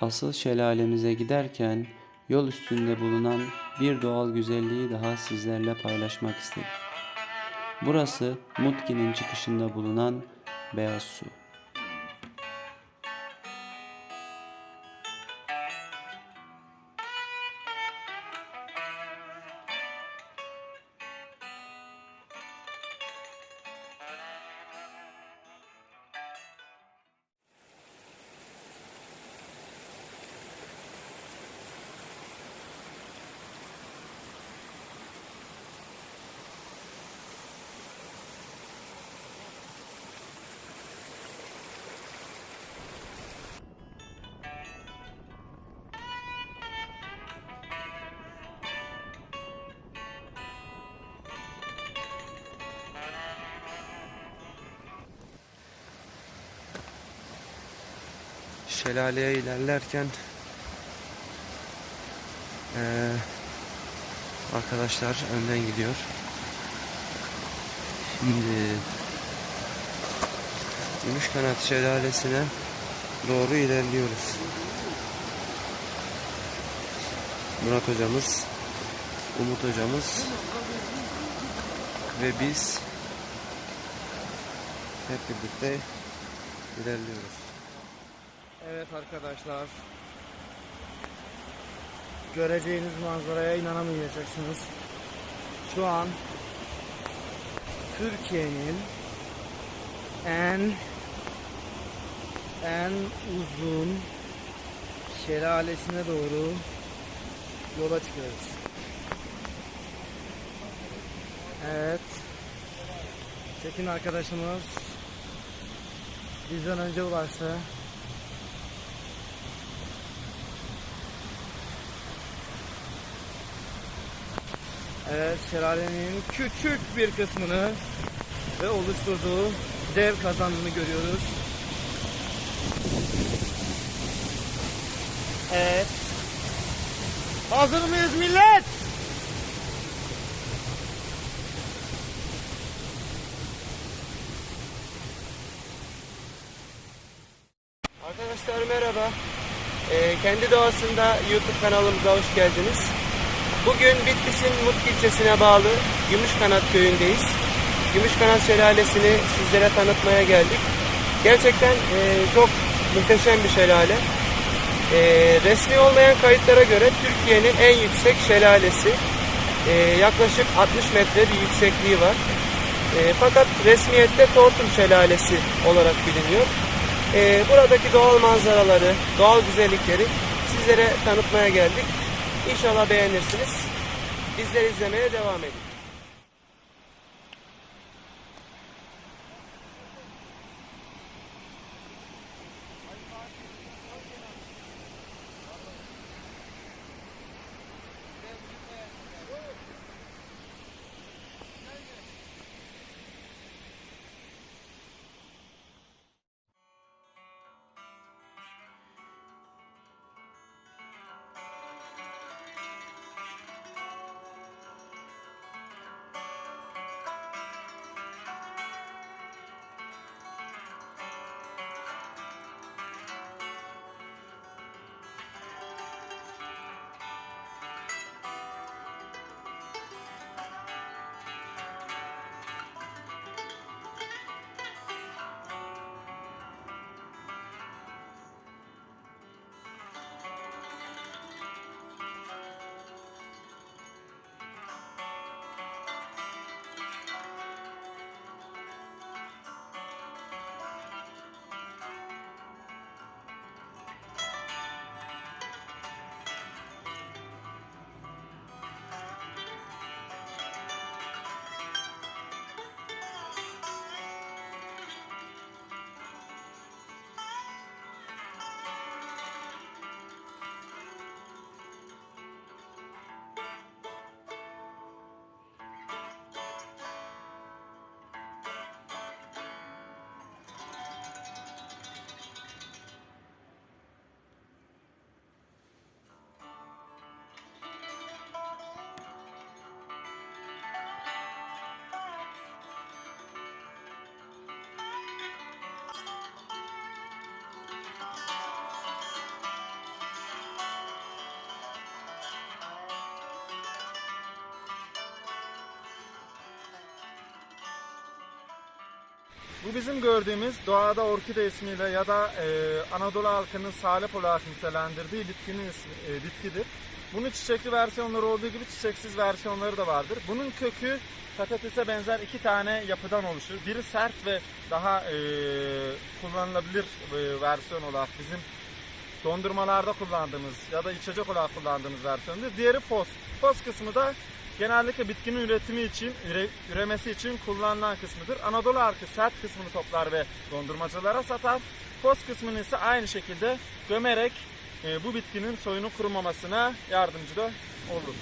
Asıl şelalemize giderken yol üstünde bulunan bir doğal güzelliği daha sizlerle paylaşmak istedim. Burası Mutki'nin çıkışında bulunan Beyaz Su. Şelaleye ilerlerken eee, arkadaşlar önden gidiyor. Şimdi Gümüşkanat Şelalesi'ne doğru ilerliyoruz. Murat hocamız, Umut hocamız ve biz hep birlikte ilerliyoruz. Evet arkadaşlar. Göreceğiniz manzaraya inanamayacaksınız. Şu an Türkiye'nin en en uzun şelalesine doğru yola çıkıyoruz. Evet. Çekin arkadaşımız bizden önce ulaştı. Evet, şelalenin küçük bir kısmını ve oluşturduğu dev kazandığını görüyoruz. Evet. Hazır mıyız millet? Arkadaşlar merhaba. Ee, kendi doğasında YouTube kanalımıza hoş geldiniz. Bugün Bitlis'in Mutlu ilçesine bağlı Gümüşkanat köyündeyiz. Gümüşkanat Şelalesi'ni sizlere tanıtmaya geldik. Gerçekten e, çok muhteşem bir şelale. E, resmi olmayan kayıtlara göre Türkiye'nin en yüksek şelalesi. E, yaklaşık 60 metre bir yüksekliği var. E, fakat resmiyette Tortum Şelalesi olarak biliniyor. E, buradaki doğal manzaraları, doğal güzellikleri sizlere tanıtmaya geldik. İnşallah beğenirsiniz. Bizleri izlemeye devam edin. Bu bizim gördüğümüz doğada orkide ismiyle ya da e, Anadolu halkının salep olarak nitelendirdiği bitkinin ismi, e, bitkidir. Bunun çiçekli versiyonları olduğu gibi çiçeksiz versiyonları da vardır. Bunun kökü patatese benzer iki tane yapıdan oluşur. Biri sert ve daha e, kullanılabilir e, versiyon olarak bizim dondurmalarda kullandığımız ya da içecek olarak kullandığımız versiyondur. Diğeri fos. Fos kısmı da genellikle bitkinin üretimi için, üre- üremesi için kullanılan kısmıdır. Anadolu halkı sert kısmını toplar ve dondurmacılara satar. Fos kısmını ise aynı şekilde gömerek e, bu bitkinin soyunu kurumamasına yardımcı da olur.